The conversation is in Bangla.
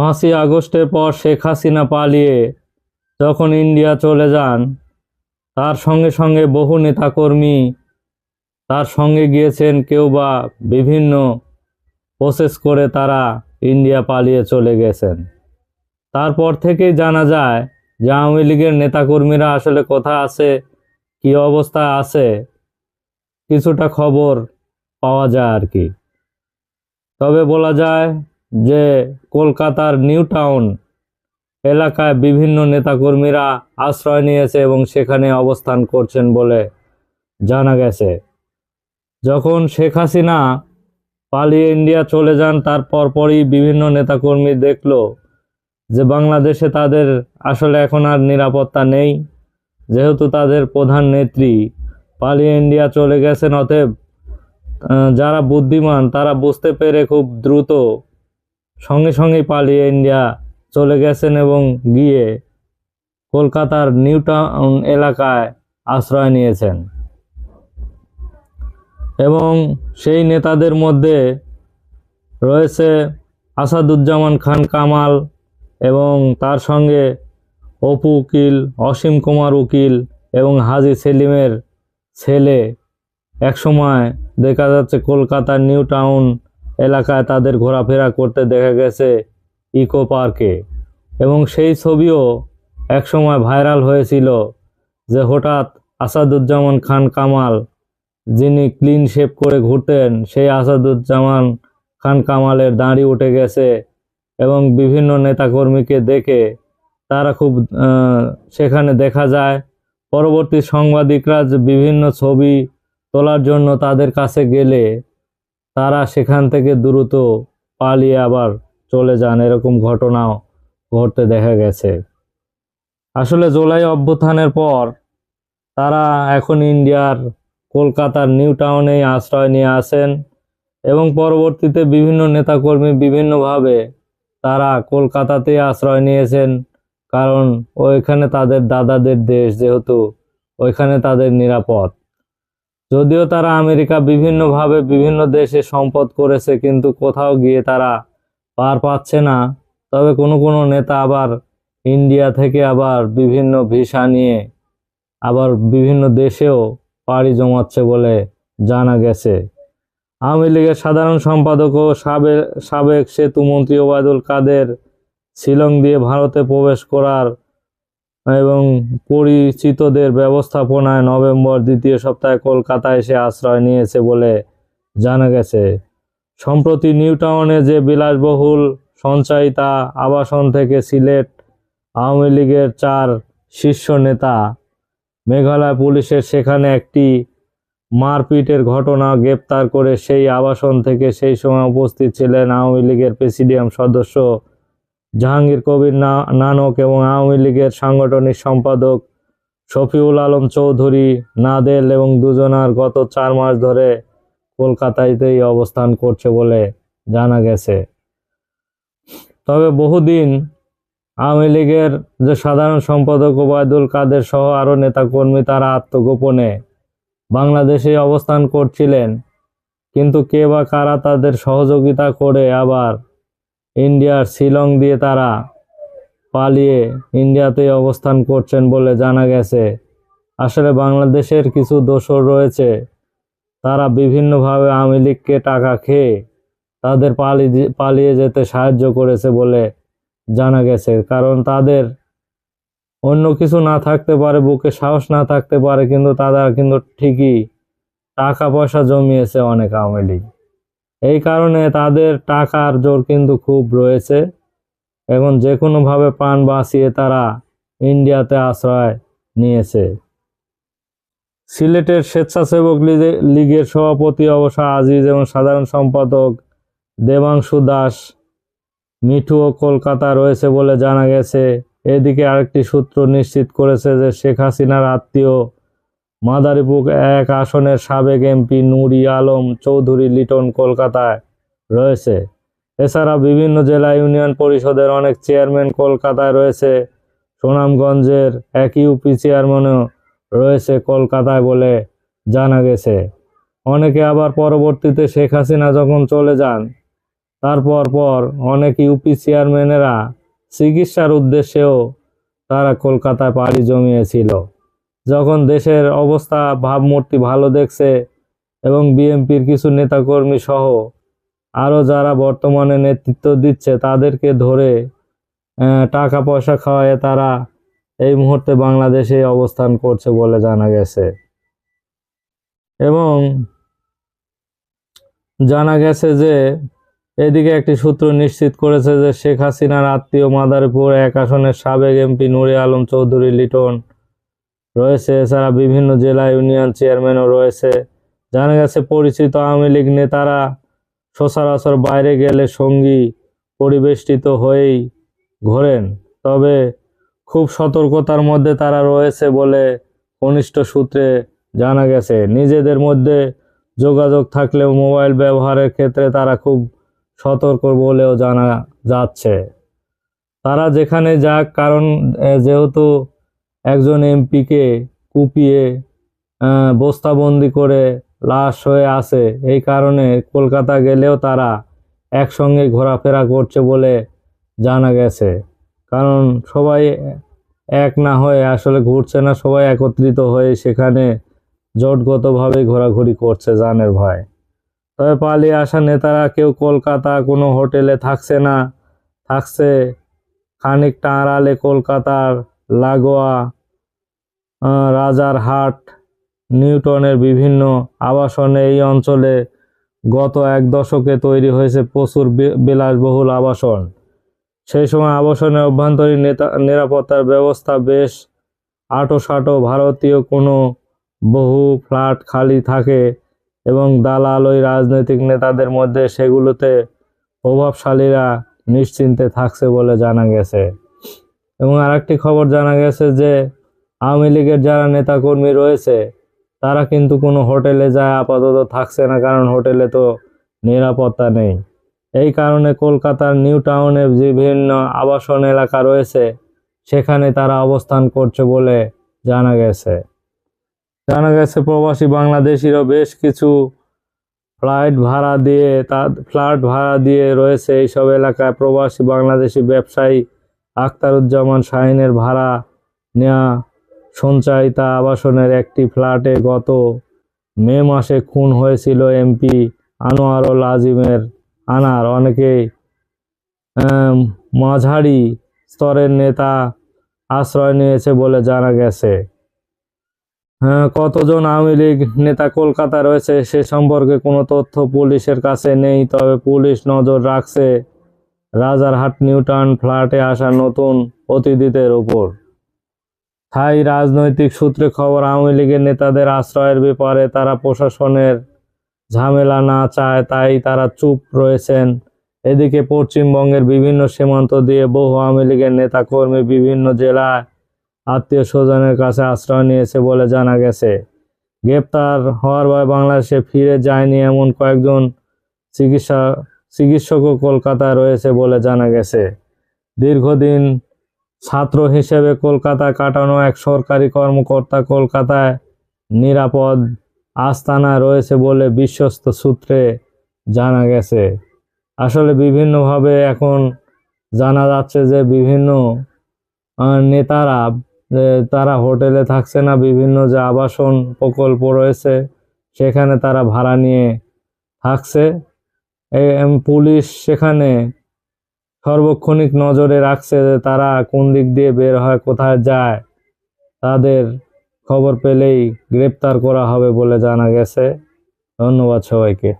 পাঁচই আগস্টের পর শেখ হাসিনা পালিয়ে যখন ইন্ডিয়া চলে যান, তার সঙ্গে সঙ্গে বহু নেতাকর্মী তার সঙ্গে গিয়েছেন, কেউ বা বিভিন্ন প্রসেস করে তারা ইন্ডিয়া পালিয়ে চলে গেছেন। তারপর থেকেই জানা যায় যে আওয়ামী লীগের নেতাকর্মীরা আসলে কোথায় আছে, কি অবস্থায় আছে, কিছুটা খবর পাওয়া যায় আর কি। তবে বলা যায় যে কলকাতার নিউ টাউন এলাকায় বিভিন্ন নেতাকর্মীরা আশ্রয় নিয়েছে এবং সেখানে অবস্থান করছেন বলে জানা গেছে। যখন শেখ হাসিনা পালিয়ে ইন্ডিয়া চলে যান, তার পরপরই বিভিন্ন নেতাকর্মী দেখল যে বাংলাদেশে তাদের আসলে এখন আর নিরাপত্তা নেই। যেহেতু তাদের প্রধান নেত্রী পালিয়ে ইন্ডিয়া চলে গেছেন, অতএব যারা বুদ্ধিমান, তারা বুঝতে পেরে খুব দ্রুত সঙ্গে সঙ্গেই পালিয়ে ইন্ডিয়া চলে গেছেন এবং গিয়ে কলকাতার নিউ টাউন এলাকায় আশ্রয় নিয়েছেন। এবং সেই নেতাদের মধ্যে রয়েছে আসাদুজ্জামান খান কামাল এবং তার সঙ্গে অপু উকিল, অসীম কুমার উকিল এবং হাজি সেলিমের ছেলে। একসময় দেখা যাচ্ছে কলকাতার নিউ টাউন এলাকায় তাদের ঘোরাফেরা করতে দেখা গেছে ইকো পার্কে। এবং সেই ছবিও একসময় ভাইরাল হয়েছিল যে হঠাৎ আসাদুজ্জামান খান কামাল, যিনি ক্লিন শেপ করে ঘুরতেন, সেই আসাদুজ্জামান খান কামালের দাঁড়ি উঠে গেছে এবং বিভিন্ন নেতাকর্মীকে দেখে তারা খুব সেখানে দেখা যায়। পরবর্তী সাংবাদিকরা বিভিন্ন ছবি তোলার জন্য তাদের কাছে গেলে তারা সেখান থেকে দ্রুত পালিয়ে আবার চলে যান। এরকম ঘটনাও ঘটতে দেখা গেছে। আসলে জুলাই অভ্যুত্থানের পর তারা এখন ইন্ডিয়ার কলকাতার নিউ টাউনে আশ্রয় নিয়ে আসেন এবং পরবর্তীতে বিভিন্ন নেতাকর্মী বিভিন্নভাবে তারা কলকাতাতে আশ্রয় নিয়েছেন। কারণ ওইখানে তাদের দাদাদের দেশ যেহেতু, ওইখানে তাদের নিরাপদ। যদিও তারা আমেরিকা বিভিন্নভাবে বিভিন্ন দেশে সম্পদ করেছে, কিন্তু কোথাও গিয়ে তারা পার পাচ্ছে না। তবে কোনো কোনো নেতা আবার ইন্ডিয়া থেকে আবার বিভিন্ন ভিসা নিয়ে আবার বিভিন্ন দেশেও পাড়ি জমাচ্ছে বলে জানা গেছে। আওয়ামী লীগের সাধারণ সম্পাদক ও সাবেক সাবেক সেতু মন্ত্রী ওবায়দুল কাদের শিলং দিয়ে ভারতে প্রবেশ করার এবং পরিচিতদের ব্যবস্থাপনায় নভেম্বর দ্বিতীয় সপ্তাহে কলকাতায় এসে আশ্রয় নিয়েছে বলে জানা গেছে। সম্প্রতি নিউ টাউনে যে বিলাসবহুল সঞ্চয়িতা আবাসন থেকে সিলেট আওয়ামী লীগের চার শীর্ষ নেতা, মেঘালয় পুলিশের সেখানে একটি মারপিটের ঘটনা গ্রেপ্তার করে সেই আবাসন থেকে সেই সময় উপস্থিত ছিলেন আওয়ামী লীগের প্রেসিডিয়াম সদস্য জাহাঙ্গীর কবির নানক এবং আওয়ামী লীগের সাংগঠনিক সম্পাদক শফিউল আলম চৌধুরী, নাদেল এবং দুজনার গত চার মাস ধরে কলকাতাতেই অবস্থান করছে বলে জানা গেছে। তবে বহুদিন আওয়ামী লীগের যে সাধারণ সম্পাদক ওবায়দুল কাদের সহ আরও নেতাকর্মী তারা আত্মগোপনে বাংলাদেশে অবস্থান করছিলেন, কিন্তু কে বা কারা তাদের সহযোগিতা করে আবার ইন্ডিয়ার শিলং দিয়ে তারা পালিয়ে ইন্ডিয়াতে অবস্থান করছেন বলে জানা গেছে। আসলে বাংলাদেশের কিছু দোসর রয়েছে, তারা বিভিন্নভাবে আওয়ামী লীগকে টাকা খেয়ে তাদের পালিয়ে পালিয়ে যেতে সাহায্য করেছে বলে জানা গেছে। কারণ তাদের অন্য কিছু না থাকতে পারে, বুকে সাহস না থাকতে পারে, কিন্তু তারা কিন্তু ঠিকই টাকা পয়সা জমিয়েছে অনেক আওয়ামী লীগ। এই কারণে তাদের টাকার জোর কিন্তু খুব রয়েছে। এবং যে কোনোভাবে প্রাণ বাঁচিয়ে তারা ইন্ডিয়াতে আশ্রয় নিয়েছে। সিলেটের স্বেচ্ছাসেবক লীগে- লীগের সভাপতি অবশ্য আজিজ এবং সাধারণ সম্পাদক দেবাংশু দাস মিঠু ও কলকাতা রয়েছে বলে জানা গেছে। এদিকে আরেকটি সূত্র নিশ্চিত করেছে যে শেখ হাসিনার আত্মীয় মাদারীপুর এক আসনের সাবেক এমপি নুরি আলম চৌধুরী লিটন কলকাতায় রয়েছে। এছাড়া বিভিন্ন জেলা ইউনিয়ন পরিষদের অনেক চেয়ারম্যান কলকাতায় রয়েছে। সুনামগঞ্জের এক ইউপি চেয়ারম্যানও রয়েছে কলকাতায় বলে জানা গেছে। অনেকে আবার পরবর্তীতে শেখ হাসিনা যখন চলে যান, তারপর পর অনেক ইউপি চেয়ারম্যানেরা চিকিৎসার উদ্দেশ্যেও তারা কলকাতায় পাড়ি জমিয়েছিল। যখন দেশের অবস্থা, ভাবমূর্তি ভালো দেখছে এবং বিএনপির কিছু নেতাকর্মী সহ আরও যারা বর্তমানে নেতৃত্ব দিচ্ছে তাদেরকে ধরে টাকা পয়সা খাওয়ায় তারা এই মুহূর্তে বাংলাদেশে অবস্থান করছে বলে জানা গেছে। এবং জানা গেছে যে, এদিকে একটি সূত্র নিশ্চিত করেছে যে শেখ হাসিনার আত্মীয় মাদারীপুর এক আসনের সাবেক এমপি নুরে আলম চৌধুরী লিটন রয়েছে এছাড়া বিভিন্ন জেলা ইউনিয়ন চেয়ারম্যানও রয়েছে। জানা গেছে পরিচিত আওয়ামী লীগ নেতারা সচরাচর বাইরে গেলে সঙ্গী পরিবেষ্টিত হয়েই ঘোরেন, তবে খুব সতর্কতার মধ্যে তারা রয়েছে বলে ঘনিষ্ঠ সূত্রে জানা গেছে। নিজেদের মধ্যে যোগাযোগ থাকলেও মোবাইল ব্যবহারের ক্ষেত্রে তারা খুব সতর্ক বলেও জানা যাচ্ছে। তারা যেখানে যাক, কারণ যেহেতু একজন এমপিকে কুপিয়ে বস্তাবন্দি করে লাশ হয়ে আছে। এই কারণে কলকাতা গেলেও তারা একসঙ্গে ঘোরাফেরা করছে বলে জানা গেছে। কারণ সবাই এক না হয়ে আসলে ঘুরছে না, সবাই একত্রিত হয়ে সেখানে জোটগতভাবে ঘোরাঘুরি করছে জানের ভয়। তবে পালিয়ে আসা নেতারা কেউ কলকাতা কোনো হোটেলে থাকছে না, থাকছে খানিকটা আড়ালে কলকাতার লাগোয়া রাজারহাট নিউটনের বিভিন্ন আবাসনে এই অঞ্চলে গত এক দশকে তৈরি হয়েছে প্রচুর বিলাসবহুল আবাসন। সেই সময় আবাসনের অভ্যন্তরীণ নেতা, নিরাপত্তার ব্যবস্থা বেশ আটোসাটো ভারতীয় কোনো বহু ফ্ল্যাট খালি থাকে এবং দালাল ওই রাজনৈতিক নেতাদের মধ্যে সেগুলোতে প্রভাবশালীরা নিশ্চিন্তে থাকছে বলে জানা গেছে। এবং আরেকটি খবর জানা গেছে যে, আওয়ামী লীগের যারা নেতাকর্মী রয়েছে, তারা কিন্তু কোনো হোটেলে যায় আপাতত থাকছে না, কারণ হোটেলে তো নিরাপত্তা নেই। এই কারণে কলকাতার নিউ টাউনে বিভিন্ন আবাসন এলাকা রয়েছে, সেখানে তারা অবস্থান করছে বলে জানা গেছে। জানা গেছে প্রবাসী বাংলাদেশিরও বেশ কিছু ফ্লাইট ভাড়া দিয়ে তা ফ্ল্যাট ভাড়া দিয়ে রয়েছে এইসব এলাকায় প্রবাসী বাংলাদেশি ব্যবসায়ী আখতারুজ্জামান শাহিনের ভাড়া নেওয়া সঞ্চায়িতা আবাসনের একটি ফ্ল্যাটে গত মে মাসে খুন হয়েছিল এমপি আনোয়ারুল আজিমের আনার। অনেকে মাঝারি স্তরের নেতা আশ্রয় নিয়েছে বলে জানা গেছে। হ্যাঁ, কতজন আওয়ামী লীগ নেতা কলকাতা রয়েছে সে সম্পর্কে কোনো তথ্য পুলিশের কাছে নেই তবে পুলিশ নজর রাখছে রাজারহাট নিউটাউন ফ্ল্যাটে আসা নতুন অতিথিদের ওপর। স্থায়ী রাজনৈতিক সূত্রে খবর, আওয়ামী লীগের নেতাদের আশ্রয়ের ব্যাপারে তারা প্রশাসনের ঝামেলা না চায়, তাই তারা চুপ রয়েছেন। এদিকে পশ্চিমবঙ্গের বিভিন্ন সীমান্ত দিয়ে বহু আওয়ামী লীগের নেতা কর্মী বিভিন্ন জেলায় আত্মীয় স্বজনের কাছে আশ্রয় নিয়েছে বলে জানা গেছে। গ্রেপ্তার হওয়ার পর বাংলাদেশে ফিরে যায়নি এমন কয়েকজন চিকিৎসা চিকিৎসকও কলকাতায় রয়েছে বলে জানা গেছে। দীর্ঘদিন ছাত্র হিসেবে কলকাতায় কাটানো এক সরকারি কর্মকর্তা কলকাতায় নিরাপদ আস্তানা রয়েছে বলে বিশ্বস্ত সূত্রে জানা গেছে। আসলে বিভিন্নভাবে এখন জানা যাচ্ছে যে বিভিন্ন নেতারা তারা হোটেলে থাকছে না, বিভিন্ন যে আবাসন প্রকল্প রয়েছে, সেখানে তারা ভাড়া নিয়ে থাকছে। পুলিশ সেখানে সর্বক্ষণিক নজরে রাখছে যে তারা কোন দিক দিয়ে বের হয়, কোথায় যায়। তাদের খবর পেলেই গ্রেপ্তার করা হবে বলে জানা গেছে। ধন্যবাদ সবাইকে।